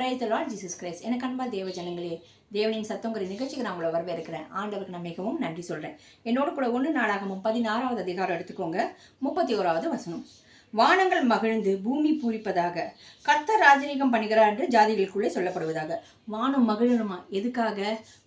Price Lord Jesus Christ எனக்கு அன்பா தேவ ஜனங்களே தேவனின் சத்தங்கிற நிகழ்ச்சிக்கு நான் உங்களை வரவேற்கிறேன். ஆண்டவருக்கு நான் மிகவும் நன்றி சொல்கிறேன் என்னோட கூட ஒன்று நாளாகவும் பதினாறாவது அதிகாரம் எடுத்துக்கோங்க. முப்பத்தி ஓராவது வசனம். வானங்கள் மகிழ்ந்து பூமி பூரிப்பதாக. கர்த்தர் ராஜரீகம் பண்ணுகிறார் என்று ஜாதிகளுக்குள்ளே சொல்லப்படுவதாக. வானம் மகிழணுமா? எதுக்காக?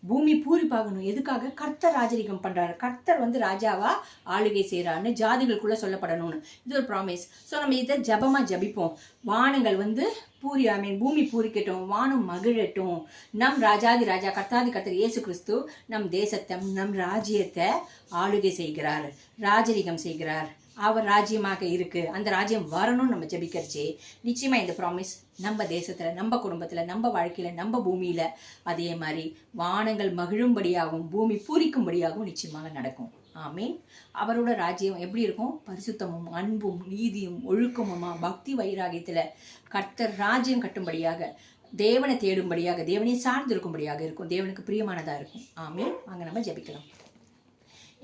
பூமி பூரிப்பாகணும். எதுக்காக? கர்த்தர் ராஜரீகம் பண்ணுறாரு கர்த்தர் வந்து ராஜாவா? ஆளுகை செய்கிறான்னு ஜாதிகளுக்குள்ளே சொல்லப்படணும்னு. இது ஒரு ப்ராமிஸ் ஸோ நம்ம இதை ஜபமாக ஜபிப்போம். வானங்கள் வந்து பூரி ஐ மீன் பூமி பூரிக்கட்டும். வானம் மகிழட்டும். நம் ராஜாதி ராஜா கர்த்தாதி கர்த்தர் இயேசு கிறிஸ்து நம் தேசத்தை நம் ராஜ்யத்தை ஆளுகை செய்கிறார். ராஜரீகம் செய்கிறார். அவர் ராஜ்யமாக இருக்குது அந்த ராஜ்யம் வரணும்னு நம்ம ஜபிக்கிறச்சு நிச்சயமாக இந்த ப்ராமிஸ் நம்ம தேசத்தில் நம்ம குடும்பத்தில் நம்ம வாழ்க்கையில் நம்ம பூமியில் அதே மாதிரி வானங்கள் மகிழும்படியாகவும் பூமி பூரிக்கும்படியாகவும் நிச்சயமாக நடக்கும். ஆமீன். அவரோட ராஜ்யம் எப்படி இருக்கும்? பரிசுத்தமும் அன்பும் நீதியும் ஒழுக்கமுமா பக்தி வைராகியத்தில் கர்த்தர் ராஜ்யம் கட்டும்படியாக தேவனை தேடும்படியாக தேவனை சார்ந்திருக்கும்படியாக இருக்கும். தேவனுக்கு பிரியமானதாக இருக்கும். ஆமீன். அங்கே நம்ம ஜெபிக்கலாம்.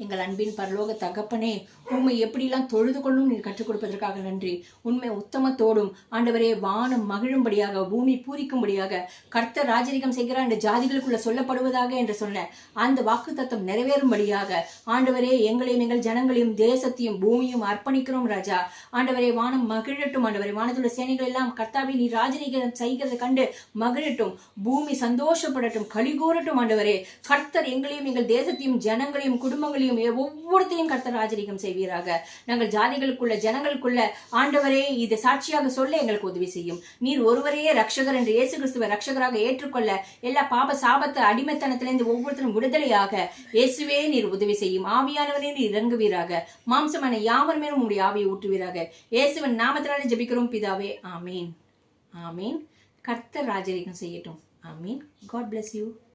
எங்கள் அன்பின் பரலோக தகப்பனே உண்மை எப்படிலாம் தொழுது கொள்ளும் நீர் கற்றுக் கொடுப்பதற்காக நன்றி. உண்மை உத்தமத்தோடும் ஆண்டவரே வானம் மகிழும்படியாக பூமி பூரிக்கும்படியாக கர்த்தர் ராஜரிகம் செய்கிறார் என்ற ஜாதிகளுக்குள்ள சொல்லப்படுவதாக என்று சொன்ன அந்த வாக்கு தத்துவம் நிறைவேறும்படியாக ஆண்டவரே எங்களையும் எங்கள் ஜனங்களையும் தேசத்தையும் பூமியும் அர்ப்பணிக்கிறோம் ராஜா. ஆண்டவரே வானம் மகிழட்டும் ஆண்டவரே. வானத்துள்ள சேனைகள் எல்லாம் கர்த்தாவை நீ ராஜரிகம் செய்கிறது கண்டு மகிழட்டும் பூமி சந்தோஷப்படட்டும் கலிகூறட்டும் ஆண்டவரே. கர்த்தர் எங்களையும் எங்கள் தேசத்தையும் ஜனங்களையும் குடும்பங்களையும் ஒவ்வொருத்தையும் கர்த்தர் ராஜரிகம் செய்வீராக. நாங்கள் ஜாதிகளுக்குள்ள ஜனங்களுக்குள்ள ஆண்டவரே இது சாட்சியாக சொல்ல எங்களுக்கு உதவி செய்யும். நீர் ஒருவரையே ரட்சகர் என்று இயேசு கிறிஸ்துவை ரட்சகராக ஏற்றுக்கொள்ள எல்லா பாப சாபத்து அடிமைத்தனத்திலிருந்து ஒவ்வொருத்தரும் விடுதலையாக இயேசுவே நீர் உதவி செய்யும். ஆவியானவரே நீர் இறங்குவீராக. மாம்சமான யாவர் மேலும் உங்களுடைய ஆவியை ஊற்றுவீராக. இயேசுவன் நாமத்தினாலே ஜபிக்கிறோம் பிதாவே. ஆமீன். ஆமீன். கர்த்தர் ராஜரீகம் செய்யட்டும். ஆமீன். God bless you